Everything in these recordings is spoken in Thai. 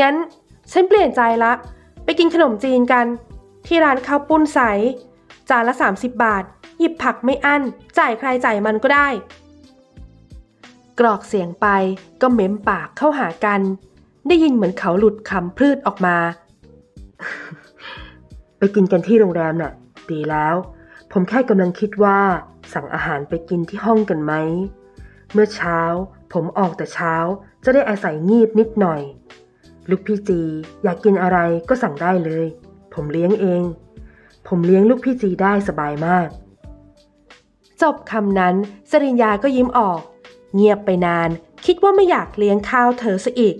งั้นฉันเปลี่ยนใจละ ไปกินขนมจีนกัน ที่ร้านข้าวปุ้นใส จานละ 30 บาท หยิบผักไม่อั้น จ่ายใครจ่ายมันก็ได้ กรอกเสียงไปก็เม้มปากเข้าหากัน ได้ยินเหมือนเขาหลุดคำพลืดออกมา ไปกินกันที่โรงแรมน่ะดีแล้ว ผมแค่กำลังคิดว่า สั่งอาหารไปกินที่ห้องกันไหม เมื่อเช้า ผมออกแต่เช้าจะได้อาศัยงีบนิดหน่อย ลูกพี่จี อยากกินอะไรก็สั่งได้เลย ผมเลี้ยงเอง ผมเลี้ยงลูกพี่จีได้สบายมาก จบคำนั้นสริญญาก็ยิ้มออก เงียบไปนาน คิดว่าไม่อยากเลี้ยงข้าวเธอซะอีก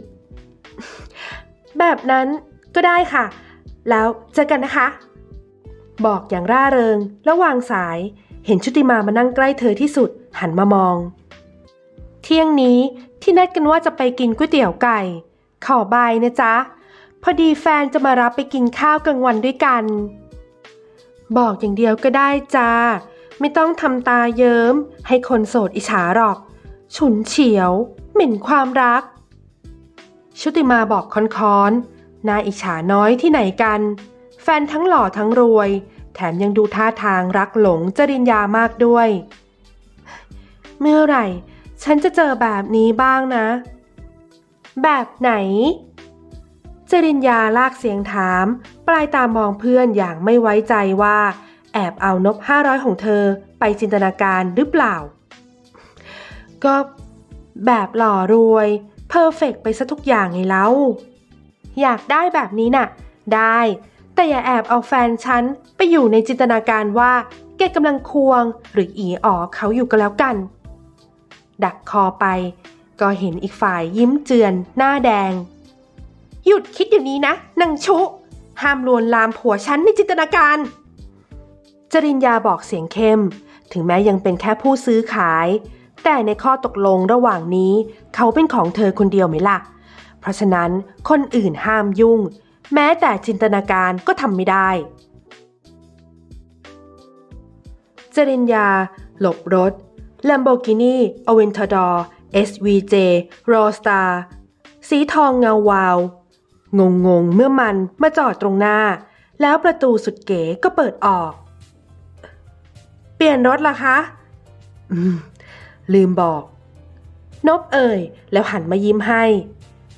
แบบนั้นก็ได้ค่ะ แล้วเจอกันนะคะ บอกอย่างร่าเริงแล้ววางสาย เห็นชุติมามานั่งใกล้เธอที่สุดหันมามอง เที่ยงนี้ที่นัดกันว่าจะไปกินก๋วยเตี๋ยวไก่ ขอบายนะจ๊ะ พอดีแฟนจะมารับไปกินข้าวกลางวันด้วยกัน บอกอย่างเดียวก็ได้จ้า ไม่ต้องทำตาเยิ้ม ให้คนโสดอิจฉาหรอก ฉุนเฉียว เหม็นความรัก ชุติมาบอกค้อนๆน่าอิจฉาน้อยที่ไหนกัน แฟนทั้งหล่อทั้งรวย แถมยังดูท่าทางรักหลงจริญญามากด้วย เมื่อไหร่ ฉันจะเจอแบบนี้บ้างนะ แบบไหน จริญญาลากเสียงถาม ปลายตามองเพื่อนอย่างไม่ไว้ใจว่า แอบเอานบห้าร้อยของเธอไปจินตนาการหรือเปล่า ก็แบบหล่อรวย เพอร์เฟกไปซะทุกอย่างไงเล่าอยากได้แบบนี้น่ะ ได้ แต่อย่าแอบเอาแฟนฉัน ไปอยู่ในจินตนาการว่าแกกำลังควงหรืออีอ๋อเขาอยู่ก็แล้วกัน ดักคอไป ก็เห็นอีกฝ่ายยิ้มเจือนหน้าแดง หยุดคิดเดี๋ยวนี้นะนางชุ ห้ามลวนลามผัวฉันในจินตนาการ จริญญาบอกเสียงเข้ม ถึงแม้ยังเป็นแค่ผู้ซื้อขาย แต่ในข้อตกลงระหว่างนี้เขาเป็นของเธอคนเดียวไหมล่ะ เพราะฉะนั้นคนอื่นห้ามยุ่ง แม้แต่จินตนาการก็ทำไม่ได้จริญญา หลบรถ Lamborghini Aventador SVJ Roadstar สีทองเงาวาว งงงเมื่อมันมาจอดตรงหน้า แล้วประตูสุดเก๋ก็เปิดออก เปลี่ยนรถละคะ อืม ลืมบอก นบเอ่ย แล้วหันมายิ้มให้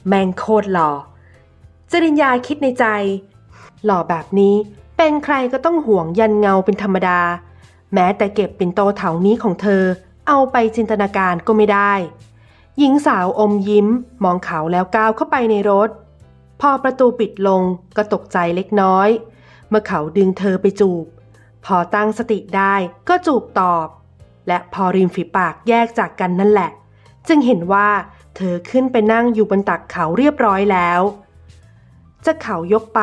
แมงโคตรหล่อ จริญญาคิดในใจ หล่อแบบนี้เป็นใครก็ต้องห่วงยันเงาเป็นธรรมดา แม้แต่เก็บปิ่นโตเถานี้ของเธอ เอาไปจินตนาการก็ไม่ได้ หญิงสาวอมยิ้ม มองเขาแล้วก้าวเข้าไปในรถ พอประตูปิดลงก็ตกใจเล็กน้อย เมื่อเขาดึงเธอไปจูบ พอตั้งสติได้ก็จูบตอบ และพอริมฝีปากแยกจากกันนั่นแหละ จึงเห็นว่าเธอขึ้นไปนั่งอยู่บนตักเขาเรียบร้อยแล้ว จะเขายกไป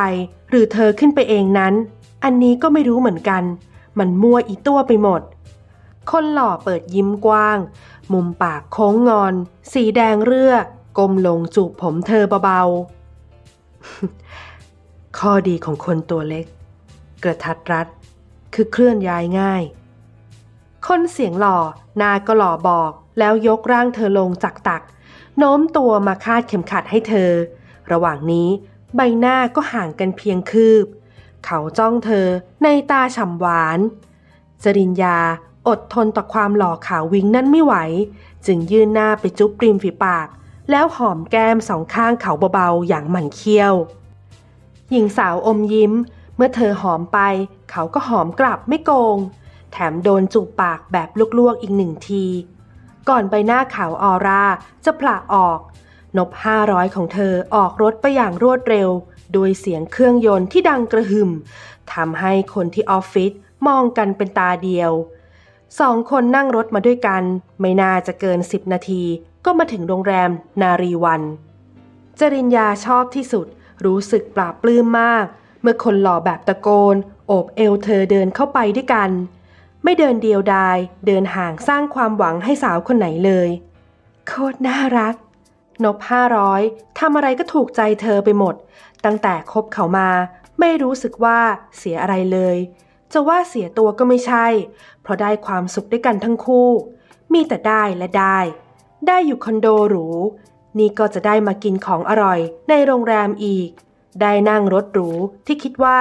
หรือเธอขึ้นไปเองนั้น อันนี้ก็ไม่รู้เหมือนกัน มันมั่วอีตัวไปหมด คนหล่อเปิดยิ้มกว้าง มุมปากโค้งงอน สีแดงเรือก้มลงจูบผมเธอเบาๆ ข้อดีของคนตัวเล็ก กระทัดรัด คือเคลื่อนย้ายง่าย คนเสียงหล่อนาก็หล่อบอกแล้วยกร่างเธอลงจากตัก โน้มตัวมาคาดเข็มขัดให้เธอ ระหว่างนี้ใบหน้าก็ห่างกันเพียงคืบ เขาจ้องเธอในตาฉ่ำหวาน จริญญา อดทนต่อความหล่อขาววิงนั่นไม่ไหว จึงยื่นหน้าไปจุ๊บริมฝีปาก แล้วหอมแก้มสองข้างเขาเบาๆ อย่างหมั่นเคี้ยว หญิงสาวอมยิ้ม เมื่อเธอหอมไป เขาก็หอมกลับไม่โกง แถมโดนจูบปากแบบลวกๆอีกหนึ่งที ก่อนใบหน้าขาวออร่าจะผละออก นบห้าร้อยของเธอออกรถไปอย่างรวดเร็ว โดยเสียงเครื่องยนต์ที่ดังกระหึ่มทำให้คนที่ออฟฟิศมองกันเป็นตาเดียว สองคนนั่งรถมาด้วยกัน ไม่น่าจะเกินสิบนาที ก็มาถึงโรงแรมนารีวัน จริญญาชอบที่สุด รู้สึกปลาบปลื้มมาก เมื่อคนหล่อแบบตะโกน โอบเอวเธอเดินเข้าไปด้วยกัน ไม่เดินเดียวดาย เดินห่างสร้างความหวังให้สาวคนไหนเลย โคตรน่ารัก นบห้าร้อยทำอะไรก็ถูกใจเธอไปหมด ตั้งแต่คบเขามา ไม่รู้สึกว่าเสียอะไรเลย จะว่าเสียตัวก็ไม่ใช่ เพราะได้ความสุขด้วยกันทั้งคู่ มีแต่ได้และได้ ได้อยู่คอนโดหรู นี่ก็จะได้มากินของอร่อยในโรงแรมอีก ได้นั่งรถหรูที่คิดว่า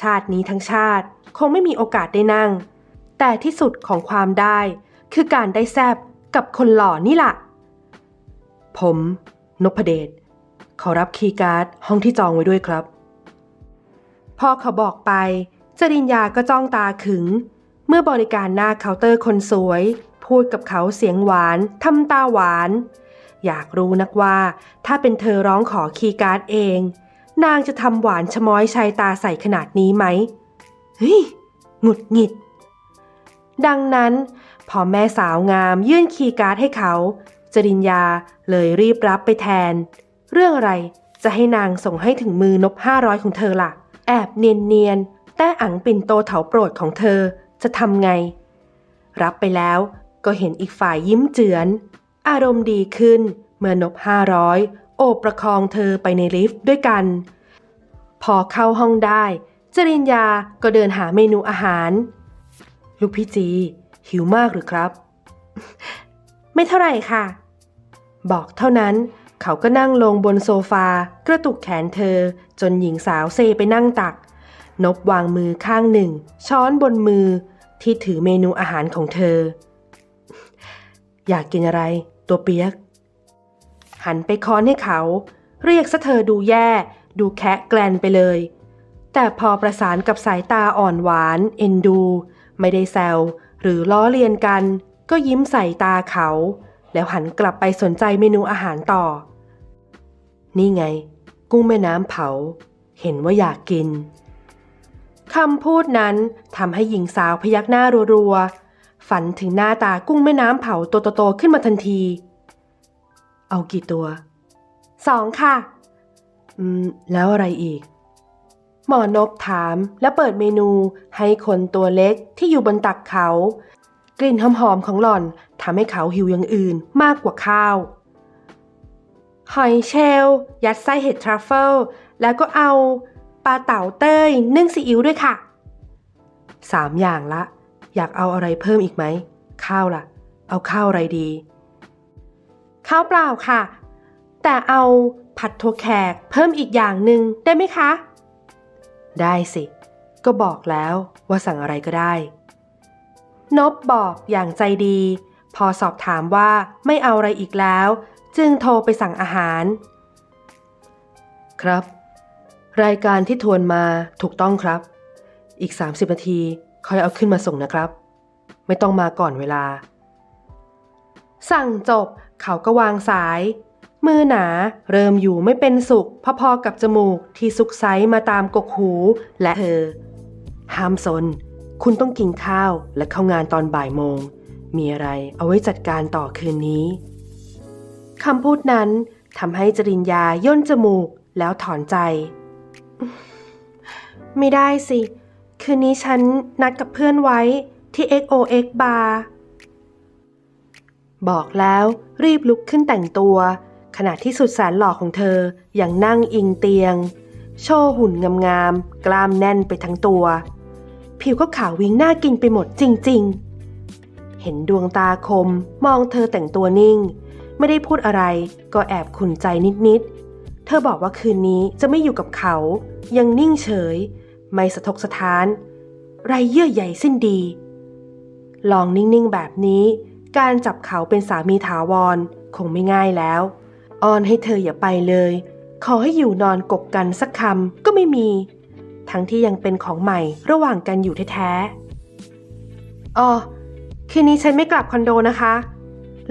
ชาตินี้ทั้งชาติ คงไม่มีโอกาสได้นั่ง แต่ที่สุดของความได้ คือการได้แซบกับคนหล่อนี่ล่ะ ผมนพเดชขอรับคีย์การ์ดห้องที่จองไว้ด้วยครับ พอเขาบอกไป จริญญาก็จ้องตาขึง เมื่อบริการหน้าเคาน์เตอร์คนสวย พูดกับเขาเสียงหวานทำตาหวาน อยากรู้นักว่า ถ้าเป็นเธอร้องขอคีย์การ์ดเอง นางจะทำหวานชะม้อยชายตาใส่ขนาดนี้ไหมเฮ้ยหงุดหงิด ดังนั้น พอแม่สาวงามยื่นคีย์การ์ดให้เขาจริญญาเลยรีบรับไปแทน เรื่องอะไรจะให้นางส่งให้ถึงมือนบห้าร้อยของเธอล่ะ แอบเนียนๆ แต่อังปิ่นโตเถาโปรดของเธอจะทำไง รับไปแล้วก็เห็นอีกฝ่ายยิ้มเจือน อารมณ์ดีขึ้นเมื่อนบห้าร้อยโอบประคองเธอไปในลิฟต์ด้วยกัน พอเข้าห้องได้ จริญญาก็เดินหาเมนูอาหาร ลูกพี่จี หิวมากหรือครับ ไม่เท่าไหร่ค่ะ บอกเท่านั้นเขาก็นั่งลงบนโซฟากระตุกแขนเธอจนหญิงสาวเซไปนั่งตัก นบวางมือข้างหนึ่ง ช้อนบนมือที่ถือเมนูอาหารของเธอ อยากกินอะไร ตัวเปียก หันไปค้อนให้เขา เรียกซะเธอดูแย่ ดูแคะแกลนไปเลย แต่พอประสานกับสายตาอ่อนหวาน เอ็นดู ไม่ได้แซวหรือล้อเลียนกัน ก็ยิ้มใส่ตาเขา แล้วหันกลับไปสนใจเมนูอาหารต่อ นี่ไง กุ้งแม่น้ำเผา เห็นว่าอยากกิน คำพูดนั้นทำให้หญิงสาวพยักหน้ารัวๆ ฝันถึงหน้าตากุ้งแม่น้ำเผาตัวโตๆขึ้นมาทันที เอากี่ตัว สองค่ะ อืม แล้วอะไรอีก หมอนบถามและเปิดเมนูให้คนตัวเล็กที่อยู่บนตักเขา กลิ่นหอมๆของหล่อนทำให้เขาหิวอย่างอื่นมากกว่าข้าวหอยเชลล์ยัดไส้เห็ดทรัฟเฟิลแล้วก็เอา ลาเต่าเต้ยนึ่งซีอิ๊วด้วยค่ะสามอย่างละ อยากเอาอะไรเพิ่มอีกไหม ข้าวล่ะ เอาข้าวอะไรดี ข้าวเปล่าค่ะ แต่เอาผัดถั่วแขกเพิ่มอีกอย่างหนึ่งได้ไหมคะ ได้สิ ก็บอกแล้วว่าสั่งอะไรก็ได้ นบบอกอย่างใจดี พอสอบถามว่าไม่เอาอะไรอีกแล้ว จึงโทรไปสั่งอาหาร ครับ รายการที่ทวนมาถูกต้องครับ อีก 30 นาทีค่อยเอาขึ้นมาส่งนะครับ ไม่ต้องมาก่อนเวลา สั่งจบเขาก็วางสาย มือหนาเริ่มอยู่ไม่เป็นสุข พอๆกับจมูกที่ซุกไซมาตามกกหูและเธอ ห้ามสน คุณต้องกินข้าวและเข้างานตอนบ่ายโมง มีอะไรเอาไว้จัดการต่อคืนนี้คำพูดนั้นทำให้จริญญาย่นจมูกแล้วถอนใจ ไม่ได้สิ คืนนี้ฉันนัดกับเพื่อนไว้ที่ XOX Bar บอกแล้วรีบลุกขึ้นแต่งตัว ขณะที่สุดแสนหล่อของเธออยังนั่งอิงเตียง โชว์หุ่นงามๆ กล้ามแน่นไปทั้งตัว ผิวก็ขาววิงน่ากินไปหมดจริง ๆ เห็นดวงตาคมมองเธอแต่งตัวนิ่ง ไม่ได้พูดอะไรก็แอบขุนใจนิด ๆ เธอบอกว่าคืนนี้จะไม่อยู่กับเขา ยังนิ่งเฉย ไม่สะทกสะท้าน ไรเยื่อใหญ่สิ้นดี ลองนิ่งๆแบบนี้ การจับเขาเป็นสามีถาวรคงไม่ง่ายแล้ว อ้อนให้เธออย่าไปเลย ขอให้อยู่นอนกกกันสักคำก็ไม่มี ทั้งที่ยังเป็นของใหม่ระหว่างกันอยู่แท้ๆอ๋อคืนนี้ฉันไม่กลับคอนโดนะคะ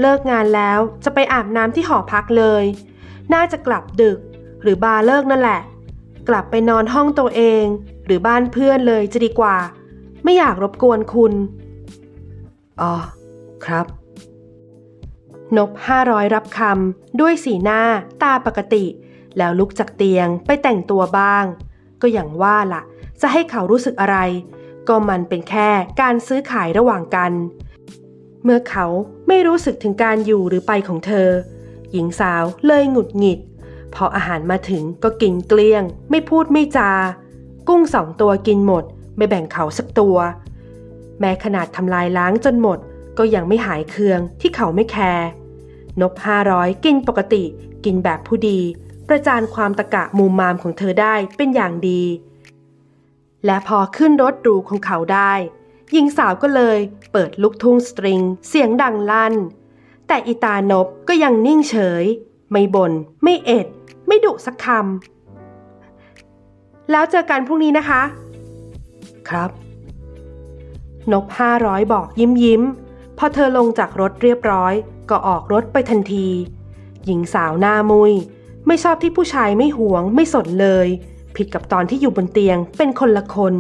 เลิกงานแล้วจะไปอาบน้ำที่หอพักเลย น่าจะกลับดึก รือบาร์เลิกนั่นแหละ กลับไปนอนห้องตัวเอง หรือบ้านเพื่อนเลยจะดีกว่า ไม่อยากรบกวนคุณ อ๋อ ครับ นบห้าร้อยรับคำด้วยสีหน้าตาปกติ แล้วลุกจากเตียงไปแต่งตัวบ้าง ก็อย่างว่าล่ะ จะให้เขารู้สึกอะไร ก็มันเป็นแค่การซื้อขายระหว่างกัน เมื่อเขาไม่รู้สึกถึงการอยู่หรือไปของเธอ หญิงสาวเลยหงุดหงิด พออาหารมาถึงก็กินเกลี้ยง ไม่พูดไม่จา กุ้งสองตัวกินหมด ไม่แบ่งเขาสักตัว แม้ขนาดทำลายล้างจนหมด ก็ยังไม่หายเคืองที่เขาไม่แคร์นกห้าร้อยกินปกติ กินแบบผู้ดี ประจานความตะกะมุมมามของเธอได้เป็นอย่างดี และพอขึ้นรถหรูของเขาได้หญิงสาวก็เลยเปิดลูกทุ่งสตริง เสียงดังลั่น แต่อีตานบก็ยังนิ่งเฉย ไม่บน่นไม่เอ็ด ไม่ดุสักคำแล้วเจอกันพรุ่งนี้นะคะ ครับ นบห้าร้อยบอกยิ้มยิ้ม พอเธอลงจากรถเรียบร้อย ก็ออกรถไปทันที หญิงสาวหน้ามุย ไม่ชอบที่ผู้ชายไม่หวง ไม่สนเลย ผิดกับตอนที่อยู่บนเตียงเป็นคนละคน